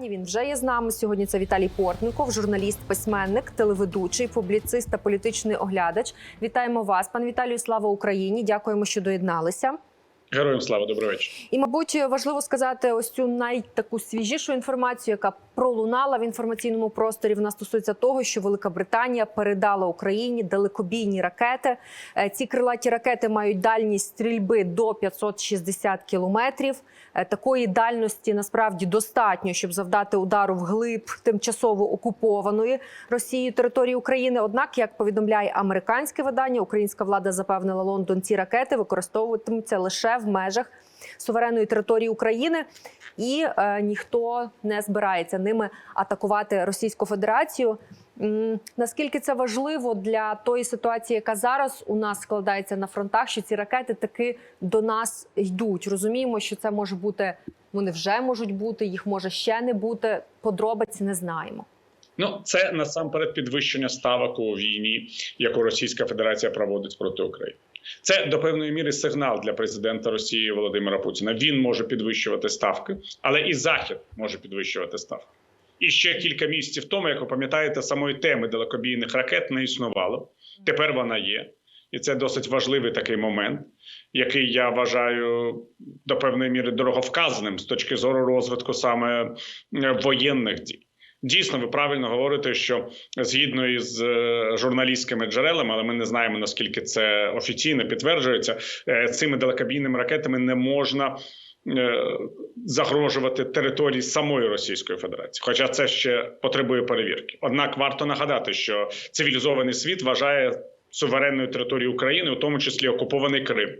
Ні, він вже є з нами сьогодні. Це Віталій Портников, журналіст, письменник, телеведучий, публіцист та політичний оглядач. Вітаємо вас, пан Віталію. Слава Україні! Дякуємо, що доєдналися. Героям слава, добрий вечір. І, мабуть, важливо сказати ось цю найтаку свіжішу інформацію, яка пролунала в інформаційному просторі. Вона стосується того, що Велика Британія передала Україні далекобійні ракети. Е, Ці крилаті ракети мають дальність стрільби до 560 кілометрів. Е, Такої дальності насправді достатньо, щоб завдати удару вглиб тимчасово окупованої Росією території України. Однак, як повідомляє американське видання, українська влада запевнила Лондон, ці ракети використовуватимуться лише в межах суверенної території України, і е, ніхто не збирається ними атакувати Російську Федерацію. Наскільки це важливо для тої ситуації, яка зараз у нас складається на фронтах, що ці ракети таки до нас йдуть? Розуміємо, що це може бути, вони вже можуть бути, їх може ще не бути. Подробиці не знаємо. Ну це насамперед підвищення ставок у війні, яку Російська Федерація проводить проти України. Це до певної міри сигнал для президента Росії Володимира Путіна. Він може підвищувати ставки, але і Захід може підвищувати ставки. І ще кілька місяців тому, як ви пам'ятаєте, самої теми далекобійних ракет не існувало. Тепер вона є, і це досить важливий такий момент, який я вважаю до певної міри дороговказаним з точки зору розвитку саме е, воєнних дій. Дійсно, ви правильно говорите, що згідно із е, журналістськими джерелами, але ми не знаємо наскільки це офіційно підтверджується. е, Цими далекобійними ракетами не можна е, загрожувати території самої Російської Федерації, хоча це ще потребує перевірки. Однак варто нагадати, що цивілізований світ вважає суверенною територією України, у тому числі окупований Крим.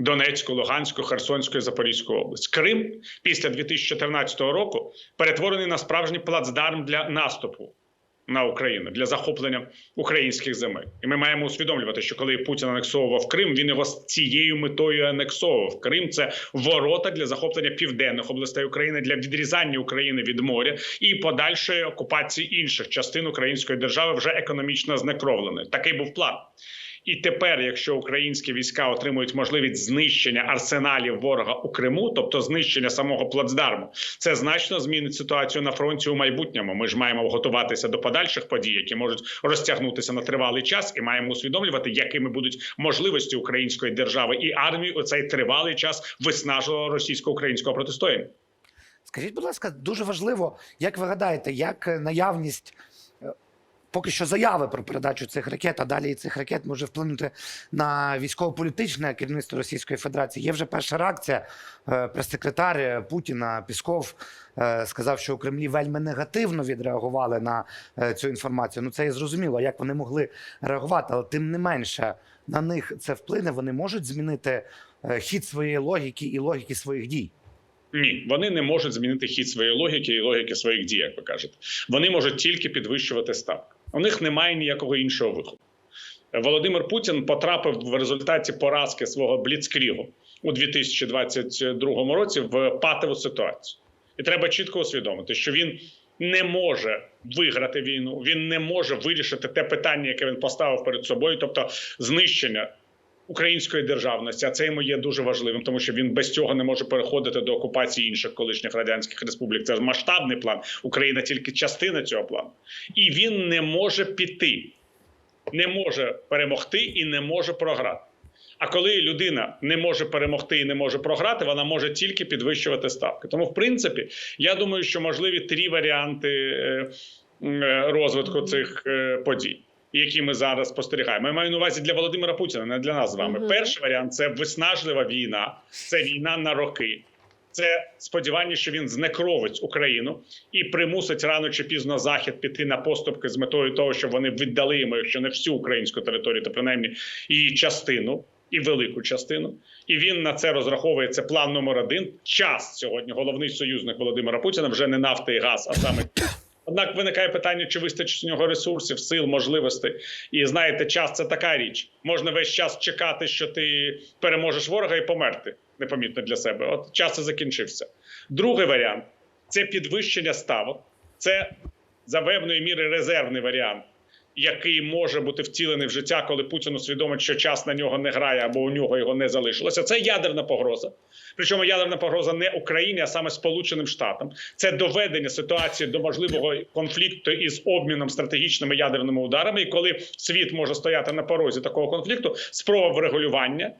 Донецьку, Луганську, Херсонську і Запорізьку область. Крим після 2014 року перетворений на справжній плацдарм для наступу на Україну для захоплення українських земель. І ми маємо усвідомлювати, що коли Путін анексовував Крим, він його з цією метою анексовував. Крим це ворота для захоплення південних областей України для відрізання України від моря і подальшої окупації інших частин української держави вже економічно знекровленої. Такий був план. І тепер, якщо українські війська отримують можливість знищення арсеналів ворога у Криму, тобто знищення самого плацдарму, це значно змінить ситуацію на фронті у майбутньому. Ми ж маємо готуватися до подальших подій, які можуть розтягнутися на тривалий час, і маємо усвідомлювати, якими будуть можливості української держави і армії у цей тривалий час виснажливого російсько-українського протистояння. Скажіть, будь ласка, дуже важливо, як ви гадаєте, як наявність поки що заяви про передачу цих ракет, а далі цих ракет може вплинути на військово-політичне керівництво Російської Федерації? Є вже перша реакція. Е, Прес-секретар Путіна Пісков е, сказав, що у Кремлі вельми негативно відреагували на е, цю інформацію. Ну це і зрозуміло, як вони могли реагувати, але тим не менше на них це вплине. Вони можуть змінити хід своєї логіки і логіки своїх дій. Ні, вони не можуть змінити хід своєї логіки і логіки своїх дій, як ви кажете. Вони можуть тільки підвищувати ставки. У них немає ніякого іншого виходу. Володимир Путін потрапив в результаті поразки свого бліцкрігу у 2022 році в патову ситуацію. І треба чітко усвідомити, що він не може виграти війну, він не може вирішити те питання, яке він поставив перед собою, тобто знищення української державності. А це йому є дуже важливим, тому що він без цього не може переходити до окупації інших колишніх радянських республік. Це масштабний план. Україна тільки частина цього плану, і він не може піти, не може перемогти і не може програти. А коли людина не може перемогти і не може програти, вона може тільки підвищувати ставки. Тому, в принципі, я думаю, що можливі три варіанти е, е, розвитку цих е, подій. Які ми зараз спостерігаємо, я маю на увазі для Володимира Путіна, не для нас з вами. Мгм. Перший варіант це виснажлива війна, це війна на роки. Це сподівання, що він знекровить Україну і примусить рано чи пізно захід піти на поступки з метою того, щоб вони віддали йому, якщо не всю українську територію, то принаймні її частину і велику частину. І він на це розраховує. Це план номер один. Час сьогодні головний союзник Володимира Путіна вже не нафта і газ, а саме. Однак виникає питання, чи вистачить у нього ресурсів, сил, можливостей. І знаєте, час це така річ. Можна весь час чекати, що ти переможеш ворога і померти непомітно для себе. От час і закінчився. Другий варіант це підвищення ставок. Це за певної міри резервний варіант. Який може бути втілений в життя, коли Путін усвідомить, що час на нього не грає або у нього його не залишилося. Це ядерна погроза. Причому ядерна погроза не Україні, а саме Сполученим Штатам. Це доведення ситуації до можливого конфлікту із обміном стратегічними ядерними ударами. І коли світ може стояти на порозі такого конфлікту, спроба врегулювання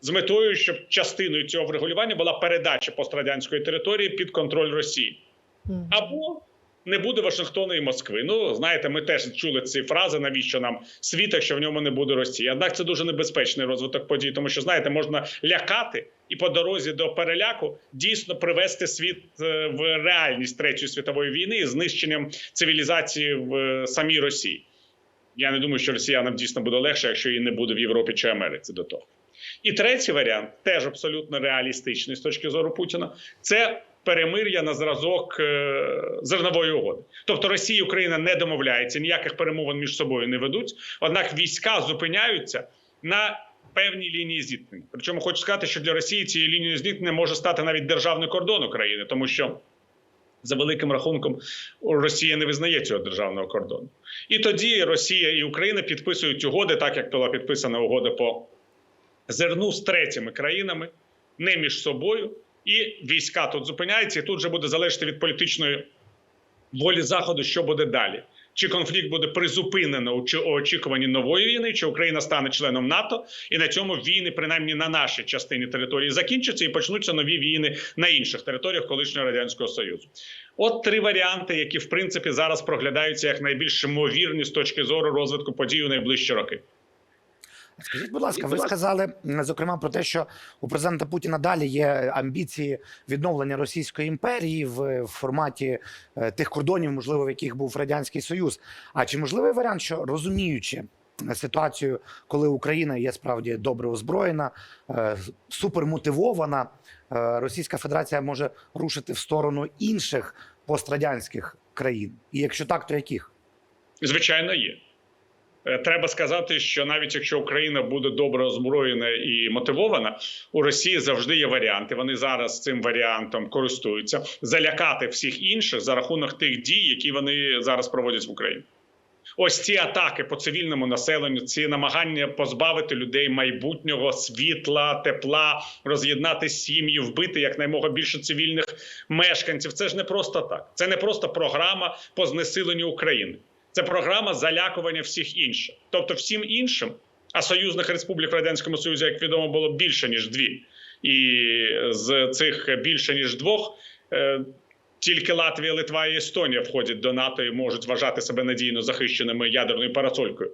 з метою, щоб частиною цього врегулювання була передача пострадянської території під контроль Росії. Або не буде Вашингтона і Москви. Ну знаєте, ми теж чули ці фрази, навіщо нам світ, якщо в ньому не буде Росії. Однак це дуже небезпечний розвиток подій, тому що знаєте, можна лякати і по дорозі до переляку дійсно привести світ е, в реальність третьої світової війни із знищенням цивілізації в е, самій Росії. Я не думаю, що росіянам дійсно буде легше, якщо її не буде в Європі чи Америці до того. І третій варіант, теж абсолютно реалістичний з точки зору Путіна, це перемир'я на зразок е, зернової угоди. Тобто Росія і Україна не домовляються, ніяких перемовин між собою не ведуть. Однак війська зупиняються на певній лінії зіткнення. Причому хочу сказати, що для Росії цією лінією зіткнення може стати навіть державний кордон України, тому що. За великим рахунком Росія не визнає цього державного кордону, і тоді Росія і Україна підписують угоди, так як була підписана угода по зерну з третіми країнами, не між собою, і війська тут зупиняються, і тут вже буде залежати від політичної волі заходу, що буде далі. Чи конфлікт буде призупинено у очікуванні нової війни, чи Україна стане членом НАТО, і на цьому війни, принаймні на нашій частині території, закінчаться і почнуться нові війни на інших територіях колишнього радянського союзу. От три варіанти, які в принципі зараз проглядаються як найбільш ймовірні з точки зору розвитку подій у найближчі роки. Скажіть, будь ласка, ви сказали зокрема про те, що у президента Путіна далі є амбіції відновлення Російської імперії в в форматі е, тих кордонів, можливо, в яких був радянський союз. А чи можливий варіант, що розуміючи е, ситуацію, коли Україна є справді добре озброєна, е, супермотивована, е, Російська Федерація може рушити в сторону інших пострадянських країн? І якщо так, то яких? Звичайно, є. Е, Треба сказати, що навіть якщо Україна буде добре озброєна і мотивована, у Росії завжди є варіанти. Вони зараз цим варіантом користуються залякати всіх інших за рахунок тих дій, які вони зараз проводять в Україні. Ось ці атаки по цивільному населенню, ці намагання позбавити людей майбутнього світла, тепла, роз'єднати сім'ї, вбити якнаймога більше цивільних мешканців. Це ж не просто так. Це не просто програма по знесиленню України. Це програма залякування всіх інших. Тобто, всім іншим, а союзних республік в радянському союзі, як відомо, було більше ніж дві, і з цих більше ніж двох. е, Тільки Латвія, Литва і Естонія входять до НАТО і можуть вважати себе надійно захищеними ядерною парасолькою.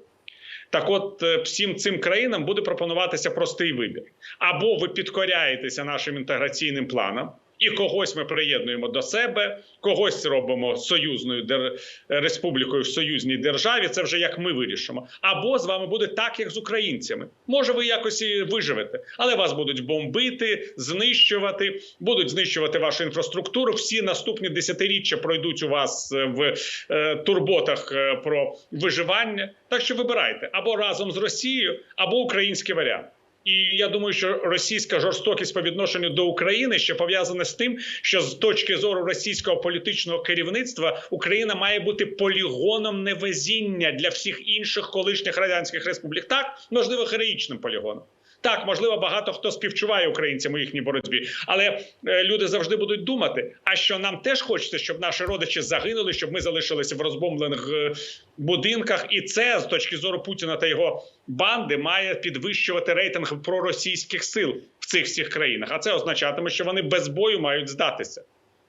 Так, от е, всім цим країнам буде пропонуватися простий вибір: або ви підкоряєтеся нашим інтеграційним планам, і когось ми приєднуємо до себе, когось робимо союзною дер... республікою в союзній державі. Це вже як ми вирішимо. Або з вами буде так, як з українцями. Може, ви якось і виживете, але вас будуть бомбити, знищувати, будуть знищувати вашу інфраструктуру. Всі наступні десятиріччя пройдуть у вас е, в е, турботах е, про виживання. Так що вибирайте або разом з Росією, або український варіант. І я думаю, що російська жорстокість по відношенню до України ще пов'язана з тим, що з точки зору російського політичного керівництва Україна має бути полігоном невезіння для всіх інших колишніх радянських республік. Так можливо, героїчним полігоном. Так, можливо, багато хто співчуває українцям у їхній боротьбі, але е, люди завжди будуть думати: а що нам теж хочеться, щоб наші родичі загинули, щоб ми залишилися в розбомблених е, будинках, і це з точки зору Путіна та його банди має підвищувати рейтинг проросійських сил в цих всіх країнах. А це означатиме, що вони без бою мають здатися.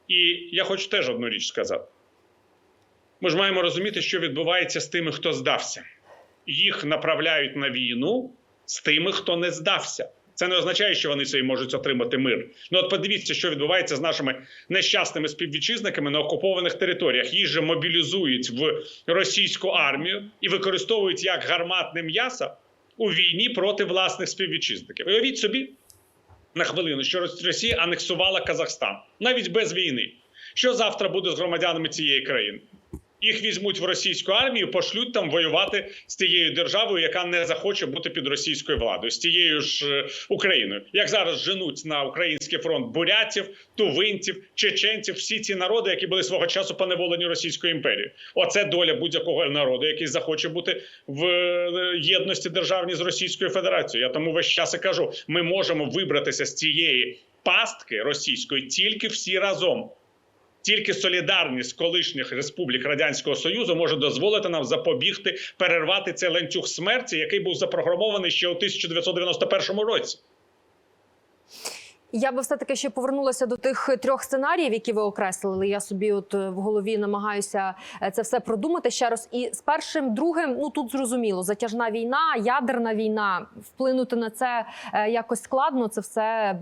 І я хочу теж одну річ сказати: ми ж маємо розуміти, що відбувається з тими, хто здався. Їх направляють на війну з тими, хто не здався. Це не означає, що вони собі можуть отримати мир. Ну от подивіться, що відбувається з нашими нещасними співвітчизниками на окупованих територіях. Їх же мобілізують в російську армію і використовують як гарматне м'ясо у війні проти власних співвітчизників. Уявіть собі на хвилину, що Росія анексувала Казахстан навіть без війни. Що завтра буде з громадянами цієї країни? Їх візьмуть в російську армію, пошлють там воювати з тією державою, яка не захоче бути під російською владою, з тією ж е, Україною. Як зараз женуть на український фронт бурятів, тувинців, чеченців, всі ці народи, які були свого часу поневолені Російською імперією. Оце доля будь-якого народу, який захоче бути в е, єдності державній з Російською Федерацією. Я тому весь час і кажу: ми можемо вибратися з цієї пастки російської тільки всі разом. Тільки солідарність колишніх республік радянського союзу може дозволити нам запобігти перервати цей ланцюг смерті, який був запрограмований ще у 1991 році. Я би все таки ще повернулася до тих трьох сценаріїв, які ви окреслили. Я собі, от е, в голові намагаюся е, це все продумати ще раз. І з першим, другим, ну тут зрозуміло, затяжна війна, ядерна війна. Вплинути на це е, якось складно. Це все.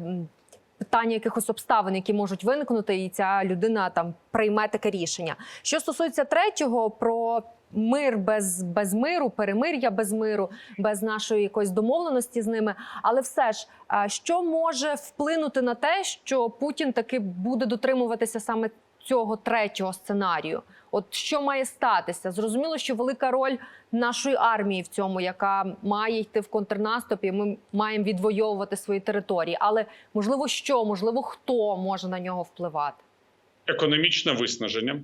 Питання якихось обставин, які можуть виникнути, і ця людина там прийме таке рішення. Що стосується третього, про мир без, без миру, перемир'я без миру, без нашої якоїсь домовленості з ними. Але все ж, що може вплинути на те, що Путін таки буде дотримуватися саме цього третього сценарію? От що має статися? Зрозуміло, що велика роль нашої армії в цьому, яка має йти в контрнаступ, і ми маємо відвоювати свої території. Але можливо, що можливо, хто може на нього впливати? Економічне виснаження,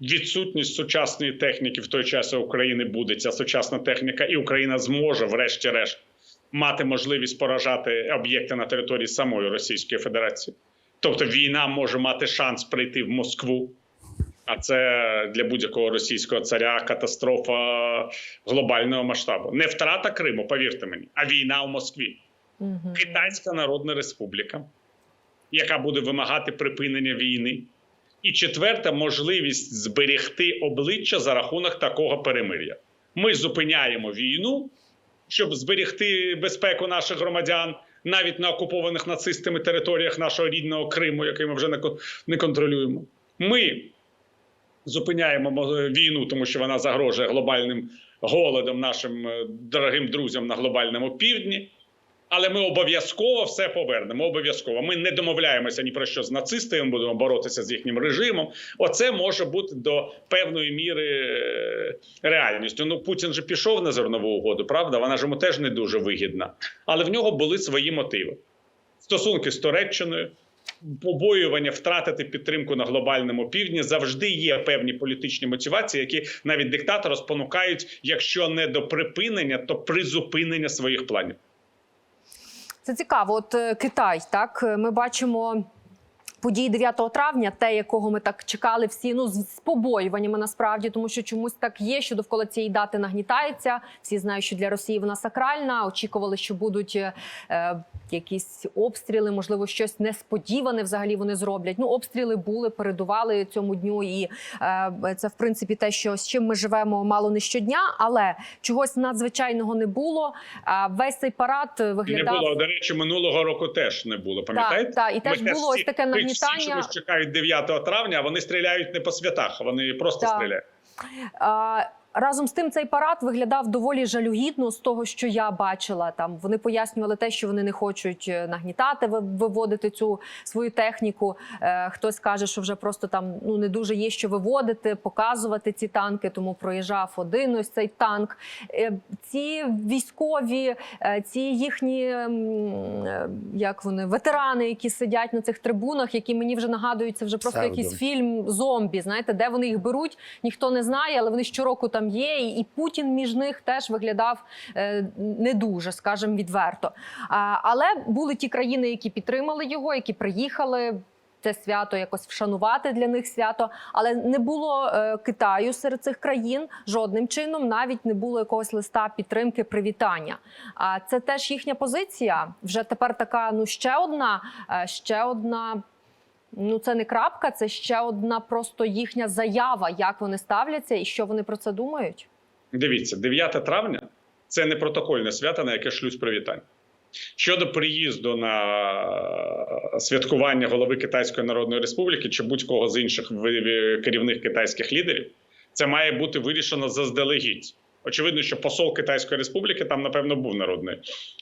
відсутність сучасної техніки в той час України буде ця сучасна техніка, і Україна зможе, врешті-решт, мати можливість поражати об'єкти на території самої Російської Федерації. Тобто війна може мати шанс прийти в Москву. А це для будь-якого російського царя катастрофа глобального масштабу. Не втрата Криму, повірте мені, а війна у Москві. Угу. Китайська Народна Республіка, яка буде вимагати припинення війни. І четверта можливість зберегти обличчя за рахунок такого перемир'я. Ми зупиняємо війну, щоб зберегти безпеку наших громадян навіть на окупованих нацистами територіях нашого рідного Криму, який ми вже не кон- контролюємо. Ми зупиняємо війну, тому що вона загрожує глобальним голодом нашим е, дорогим друзям на глобальному півдні. Але ми обов'язково все повернемо. Обов'язково. Ми не домовляємося ні про що з нацистами, будемо боротися з їхнім режимом. Оце може бути до певної міри е, реальністю. Ну Путін же пішов на зернову угоду, правда? Вона ж йому теж не дуже вигідна. Але в нього були свої мотиви: стосунки з Туреччиною, побоювання втратити підтримку на глобальному півдні завжди є певні політичні мотивації, які навіть диктатора спонукають, якщо не до припинення, то призупинення своїх планів. Це цікаво. От е, Китай, так е, ми бачимо. Події 9 травня, те, якого ми так чекали всі, ну з побоюваннями насправді, тому що чомусь так є, що довкола цієї дати нагнітається. Всі знають, що для Росії вона сакральна. Очікували, що будуть е, е, якісь обстріли, можливо, щось несподіване взагалі вони зроблять. Ну, обстріли були, передували цьому дню, і е, це в принципі те, що з чим ми живемо мало не щодня, але чогось надзвичайного не було. А весь цей парад Не було, до речі, минулого року теж не було. Пам'ятаєте? Так, так, і теж Ми було ось таке ми всі чомусь чекають 9 травня, вони стріляють не по святах, вони просто Так. стріляють. А, Разом з тим цей парад виглядав доволі жалюгідно з того, що я бачила. Там вони пояснювали те, що вони не хочуть е, нагнітати, виводити цю свою техніку. Е, хтось каже, що вже просто там ну не дуже є що виводити, показувати ці танки. Тому проїжджав один ось цей танк. Е, ці військові, е, ці їхні е, як вони ветерани, які сидять на цих трибунах, які мені вже нагадують, це вже просто Псевдо. якийсь фільм зомбі. Знаєте, де вони їх беруть, ніхто не знає, але вони щороку там є. І, Путін між них теж виглядав е, не дуже, скажімо, відверто. Але були ті країни, які підтримали його, які приїхали. Це свято якось вшанувати для них свято, але не було е, Китаю серед цих країн жодним чином, навіть не було якогось листа підтримки, привітання. А це теж їхня позиція. Вже тепер така, ну ще одна, е, ще одна Ну, це не крапка, це ще одна просто їхня заява, як вони ставляться і що вони про це думають. Дивіться, 9 травня це не протокольне свято, на яке шлють привітання. Щодо приїзду на святкування голови Китайської Народної Республіки чи будь-кого з інших керівних китайських лідерів, це має бути вирішено заздалегідь. Очевидно, що посол Китайської Республіки там, напевно, був народний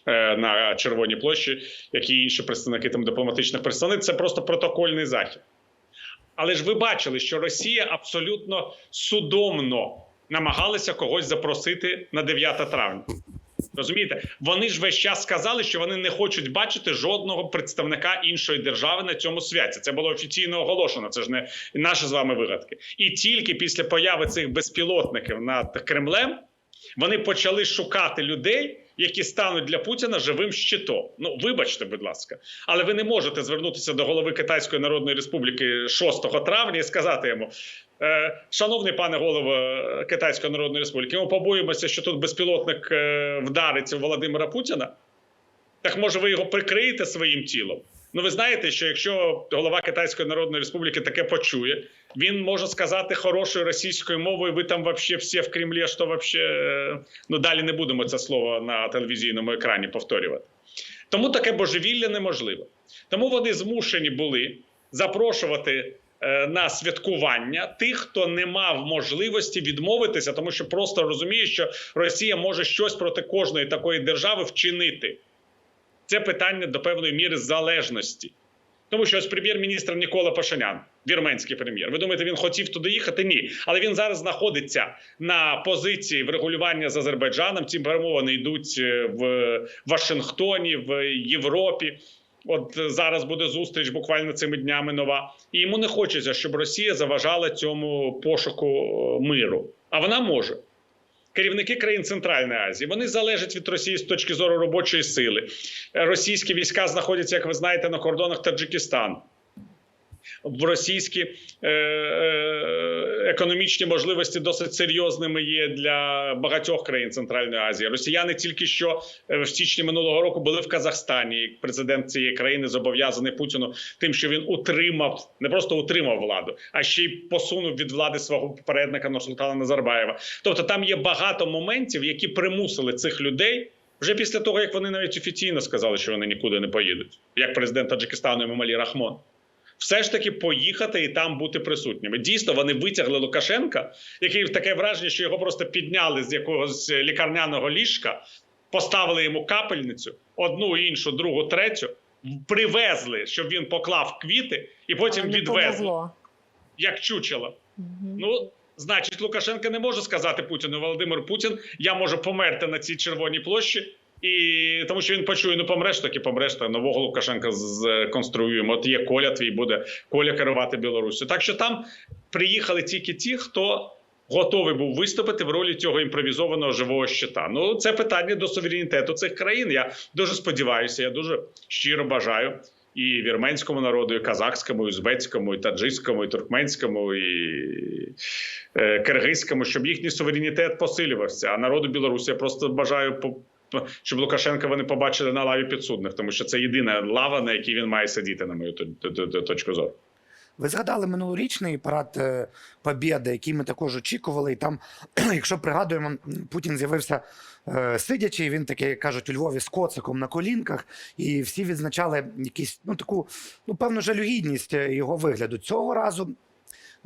е, на Червоній площі, як і інші представники там дипломатичних представництв. Це просто протокольний захід. Але ж ви бачили, що Росія абсолютно судомно намагалася когось запросити на 9 травня. Розумієте, вони ж весь час сказали, що вони не хочуть бачити жодного представника іншої держави на цьому святі. Це було офіційно оголошено. Це ж не наші з вами вигадки. І тільки після появи цих безпілотників над Кремлем вони почали шукати людей, які стануть для Путіна живим щитом. Ну вибачте, будь ласка, але ви не можете звернутися до голови Китайської Народної Республіки 6 травня і сказати йому. Е, Шановний пане голово Китайської Народної Республіки, ми побоїмося, що тут безпілотник е, вдариться Володимира Путіна. Так може ви його прикриєте своїм тілом? Ну, ви знаєте, що якщо голова Китайської Народної Республіки таке почує, він може сказати хорошою російською мовою. Ви там вообще всі в Кремлі, що вообще е, ну далі не будемо це слово на телевізійному екрані повторювати. Тому таке божевілля неможливо. Тому вони змушені були запрошувати е, на святкування тих, хто не мав можливості відмовитися, тому що просто розуміє, що Росія може щось проти кожної такої держави вчинити. Це питання до певної міри залежності. Тому що ось прем'єр-міністр Нікола Пашинян, вірменський прем'єр. Ви думаєте, він хотів туди їхати? Ні. Але він зараз знаходиться на позиції врегулювання з Азербайджаном. Ці перемовини йдуть е, в Вашингтоні, в Європі. От е, зараз буде зустріч буквально цими днями нова. І йому не хочеться, щоб Росія заважала цьому пошуку е, миру. А вона може. Керівники країн Центральної Азії вони залежать від Росії з точки зору робочої сили. Е, Російські війська знаходяться, як ви знаєте, на кордонах Таджикистану. В російські е, е, економічні можливості досить серйозними є для багатьох країн Центральної Азії. Росіяни тільки що е, в січні минулого року були в Казахстані. Президент цієї країни зобов'язаний Путіну тим, що він утримав не просто утримав владу, а ще й посунув від влади свого попередника Нурсултана Назарбаєва. Тобто там є багато моментів, які примусили цих людей. Вже після того, як вони навіть офіційно сказали, що вони нікуди не поїдуть, як президент Таджикистану Емомалі Рахмон, все ж таки поїхати і там бути присутніми. Дійсно, вони витягли Лукашенка, який таке враження, що його просто підняли з якогось лікарняного ліжка, поставили йому капельницю, одну, іншу, другу, третю, привезли, щоб він поклав квіти, і потім Але відвезли, помогло. як чучело. Мгм. Ну, значить, Лукашенко не може сказати Путіну Володимир Путін, я можу померти на цій червоній площі. І тому що він почує, ну помреш, так і помреш, та нового Лукашенка сконструюємо. От є Коля твій буде Коля керувати Білоруссю. Так що там приїхали тільки ті, хто готовий був виступити в ролі цього імпровізованого живого щита. Ну це питання до суверенітету цих країн. Я дуже сподіваюся, я дуже щиро бажаю і вірменському народу, і казахському, і узбецькому, і таджикському, і туркменському, і е, киргизькому, щоб їхній суверенітет посилювався. А народу Білорусі я просто бажаю по. Щоб Лукашенка вони побачили на лаві підсудних, тому що це єдина лава, на якій він має сидіти, на мою точку зору. Ви згадали минулорічний парад е, Побєди, який ми також очікували. І там, якщо пригадуємо, Путін з'явився е, сидячи, він таки, як кажуть, у Львові з коциком на колінках, і всі відзначали якісь ну таку ну певну жалюгідність е, його вигляду. Цього разу.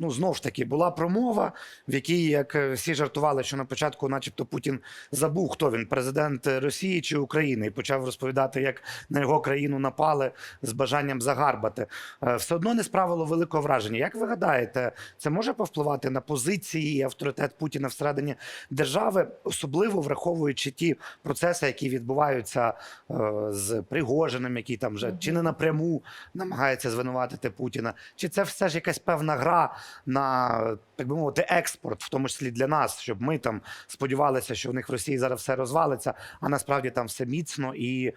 Ну, знову ж таки, була промова, в якій, як е, всі жартували, що на початку, начебто, Путін забув, хто він президент Росії чи України, і почав розповідати, як на його країну напали з бажанням загарбати. Е, Все одно не справило великого враження. Як ви гадаєте, це може повпливати на позиції і авторитет Путіна всередині держави, особливо враховуючи ті процеси, які відбуваються е, з Пригожиним, який там вже чи не напряму намагається звинуватити Путіна, чи це все ж якась певна гра на так би мовити експорт, в тому числі для нас, щоб ми там сподівалися, що в них в Росії зараз все розвалиться, а насправді там все міцно і е,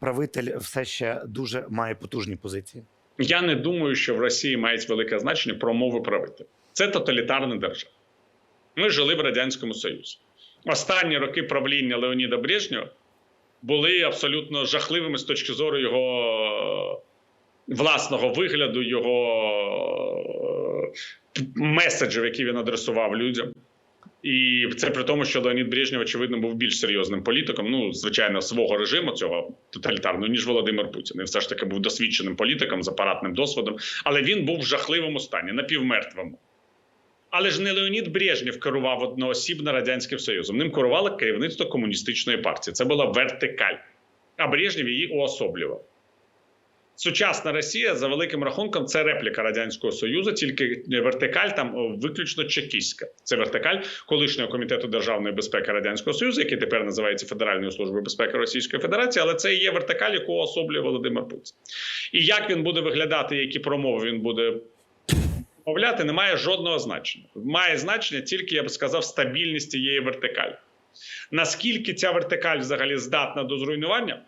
правитель все ще дуже має потужні позиції. Я не думаю, що в Росії мають велике значення промови правителя. Це тоталітарна держава. Ми жили в Радянському Союзі. Останні роки правління Леоніда Брежнєва були абсолютно жахливими з точки зору його власного вигляду, його меседжів, які він адресував людям. І це при тому, що Леонід Брежнєв, очевидно, був більш серйозним політиком, ну, звичайно, свого режиму цього тоталітарного, ніж Володимир Путін. Він все ж таки був досвідченим політиком з апаратним досвідом, але він був в жахливому стані, напівмертвому. Але ж не Леонід Брежнєв керував одноосібно Радянським Союзом. Ним керувало керівництво комуністичної партії. Це була вертикаль. А Брежнєв її уособлював. Сучасна Росія за великим рахунком це репліка радянського союзу, тільки вертикаль там виключно чекістська. Це вертикаль колишнього комітету державної безпеки радянського союзу, який тепер називається Федеральною службою безпеки Російської Федерації, але це і є вертикаль, яку особлює Володимир Путін. І як він буде виглядати, які промови він буде мовляти, не має жодного значення. Має значення тільки, я б сказав, стабільність цієї вертикалі. Наскільки ця вертикаль взагалі здатна до зруйнування?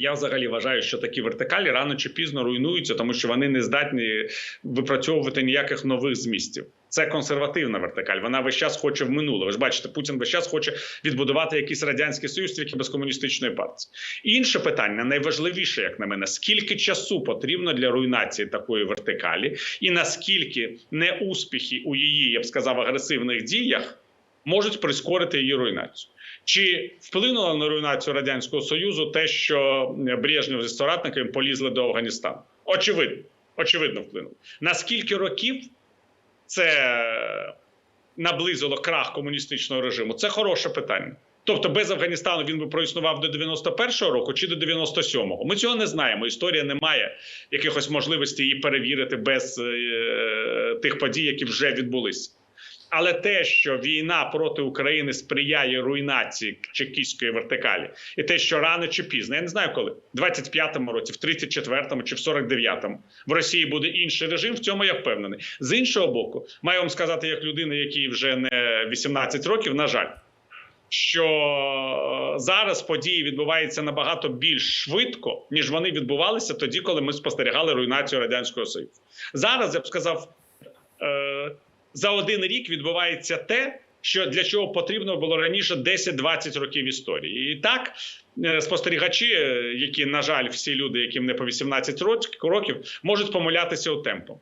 Я взагалі вважаю, що такі вертикалі рано чи пізно руйнуються, тому що вони не здатні випрацьовувати ніяких нових змістів. Це консервативна вертикаль. Вона весь час хоче в минуле. Ви ж бачите, Путін весь час хоче відбудувати якийсь радянський союз, тільки без комуністичної партії. Інше питання, найважливіше, як на мене, скільки часу потрібно для руйнації такої вертикалі, і наскільки неуспіхи у її, я б сказав, агресивних діях можуть прискорити її руйнацію. Чи вплинуло на руйнацію радянського союзу те, що Брежнєв зі соратниками полізли до Афганістану? Очевидно, очевидно, вплинуло. На скільки років це наблизило крах комуністичного режиму? Це хороше питання. Тобто без Афганістану він би проіснував до 91-го року чи до 97-го. Ми цього не знаємо. Історія не має якихось можливостей її перевірити без е, тих подій, які вже відбулися. Але те, що війна проти України сприяє руйнації чекістської вертикалі, і те, що рано чи пізно, я не знаю коли, в 25-му році, в 34-му чи в 49-му в Росії буде інший режим. В цьому я впевнений. З іншого боку, маю вам сказати, як людина, якій вже не 18 років, на жаль. Що зараз події відбуваються набагато більш швидко, ніж вони відбувалися тоді, коли ми спостерігали руйнацію радянського союзу. Зараз я б сказав, е, за один рік відбувається те, що для чого потрібно було раніше 10-20 років історії. І так е, спостерігачі, е, які, на жаль, всі люди, яким не по 18 років, можуть помилятися у темпу.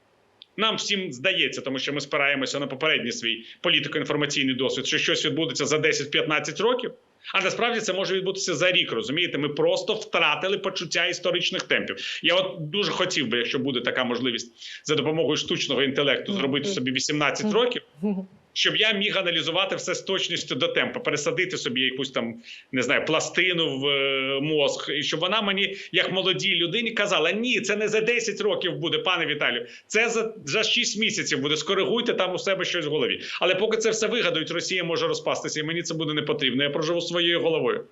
Нам всім здається, тому що ми спираємося на попередній свій політико-інформаційний досвід, що щось відбудеться за 10-15 років. А насправді це може відбутися за рік. Розумієте, ми просто втратили почуття історичних темпів. Я от дуже хотів би, якщо буде така можливість за допомогою штучного інтелекту зробити собі 18 років, щоб я міг аналізувати все з точністю до темпу, пересадити собі якусь там не знаю пластину в е, мозг, і щоб вона мені, як молодій людині, казала: ні, це не за 10 років буде, пане Віталію, це за, за 6 місяців буде. Скоригуйте там у себе щось в голові. Але поки це все вигадають, Росія може розпастися, і мені це буде не потрібно. Я проживу своєю головою.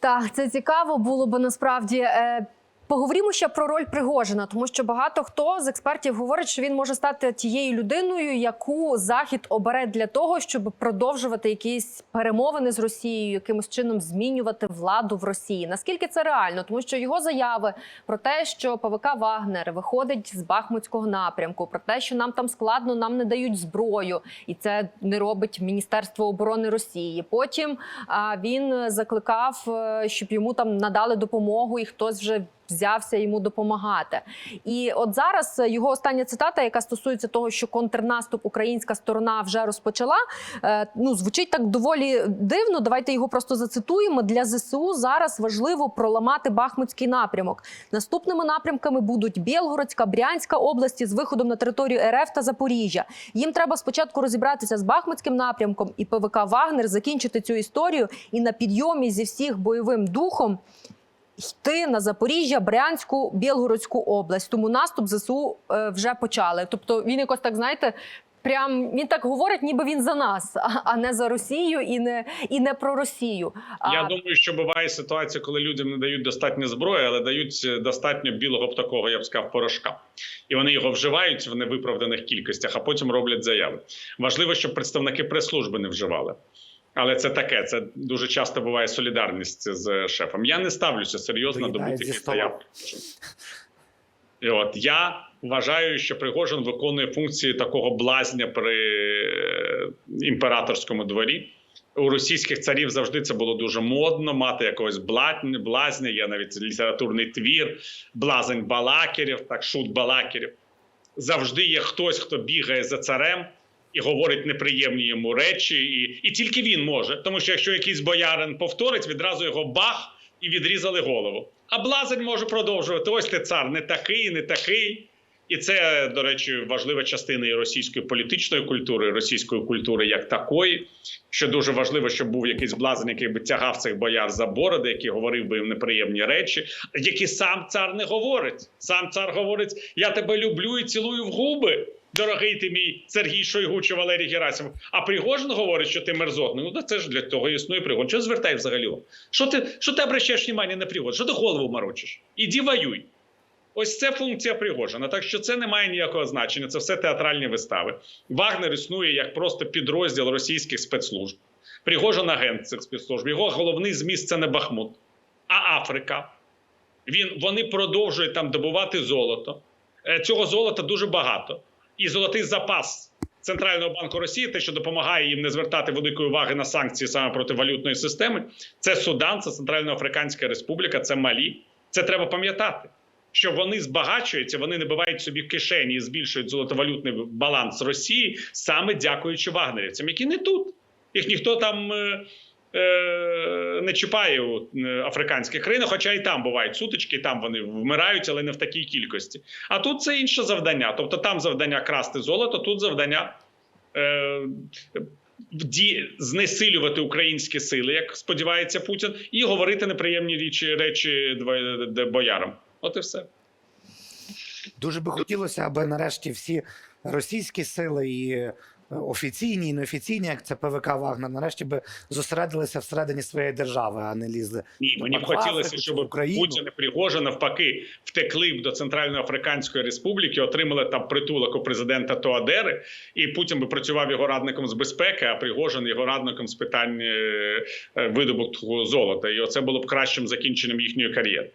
Так, це цікаво було б насправді. Поговоримо ще про роль Пригожина, тому що багато хто з експертів говорить, що він може стати тією людиною, яку захід обере для того, щоб продовжувати якісь перемовини з Росією, якимось чином змінювати владу в Росії. Наскільки це реально? Тому що його заяви про те, що ПВК Вагнер виходить з Бахмутського напрямку, про те, що нам там складно, нам не дають зброю, і це не робить Міністерство оборони Росії. Потім він закликав, е, щоб йому там надали допомогу, і хтось вже взявся йому допомагати. І от зараз його остання цитата, яка стосується того, що контрнаступ українська сторона вже розпочала. е, Ну звучить так доволі дивно. Давайте його просто зацитуємо. Для ЗСУ зараз важливо проламати Бахмутський напрямок. Наступними напрямками будуть Білгородська, Брянська області з виходом на територію РФ та Запоріжжя. Їм треба спочатку розібратися з Бахмутським напрямком і ПВК Вагнер закінчити цю історію і на підйомі зі всіх бойовим духом йти на Запоріжжя, Брянську, Білгородську область. Тому наступ ЗСУ е, вже почали. Тобто він якось так знаєте. Прям він так говорить, ніби він за нас, а, а не за Росію і не і не про Росію. А, Я думаю, що буває ситуація, коли людям не дають достатньо зброї, але дають е, достатньо білого б такого, я б сказав, порошка, і вони його вживають в невиправданих кількостях, а потім роблять заяви. Важливо, щоб представники прес-служби не вживали. Але це таке. Це дуже часто буває солідарність з шефом. Я не ставлюся серйозно до будь-яких заяв. І от я вважаю, що Пригожин виконує функції такого блазня при е, імператорському дворі. У російських царів завжди це було дуже модно мати якогось блазня, блазня. Є навіть літературний твір, блазень балакерів, так шут балакерів. Завжди є хтось, хто бігає за царем і говорить неприємні йому речі, і, і тільки він може. Тому що якщо якийсь боярин повторить, відразу його бах і відрізали голову. А блазень може продовжувати. Ось ти цар не такий, не такий. І це, до речі, важлива частина і російської політичної культури, і російської культури як такої. Що дуже важливо, щоб був якийсь блазень, який би тягав цих бояр за бороди, який говорив би їм неприємні речі, які сам цар не говорить. Сам цар говорить: я тебе люблю і цілую в губи. Дорогий ти мій Сергій Шойгу чи Валерій Герасимов. А Пригожин говорить, що ти мерзотний. Ну, та це ж для того існує Пригожин. Що звертай взагалі? Що ти, що ти обращаєш увагу на Пригожин? Що ти голову морочиш? Іди воюй. Ось це функція Пригожина. Так що це не має ніякого значення. Це все театральні вистави. Вагнер існує як просто підрозділ російських спецслужб. Пригожин агент цих спецслужб. Його головний зміст це не Бахмут, а Африка. Він, вони продовжують там добувати золото. Е, Цього золота дуже багато. І золотий запас Центрального банку Росії, те, що допомагає їм не звертати великої уваги на санкції саме проти валютної системи, це Судан, це Центральноафриканська Республіка, це Малі. Це треба пам'ятати. Що вони збагачуються, вони набивають собі кишені і збільшують золотовалютний баланс Росії саме дякуючи вагнерівцям, які не тут. Їх ніхто там е, не чіпає у е, африканських країнах, хоча і там бувають сутички, і там вони вмирають, але не в такій кількості. А тут це інше завдання. Тобто там завдання красти золото, тут завдання. Е, знесилювати українські сили, як сподівається Путін, і говорити неприємні речі речі боярам. От і все. Дуже би хотілося, аби нарешті всі російські сили і е, офіційні, і неофіційні, як це ПВК Вагнер, нарешті би зосередилися всередині своєї держави, а не лізли. Ні, мені б хотілося, щоб Україну. Путін і Пригожин навпаки втекли б до Центральноафриканської Республіки, отримали там притулок у президента Тоадери, і Путін би працював його радником з безпеки, а Пригожин його радником з питань е, е, видобутку золота. І оце було б кращим закінченням їхньої кар'єри.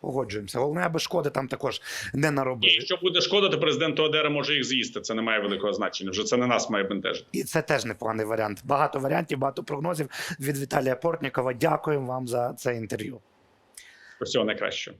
Погоджуємося. Головне, аби шкоди там також не І наробили. якщо буде шкода, то президент Тоадера може їх з'їсти. Це не має великого значення. Вже це не нас має бентежити. І це теж непоганий варіант. Багато варіантів, багато прогнозів від Віталія Портнікова. Дякуємо вам за це інтерв'ю. Усього найкращого.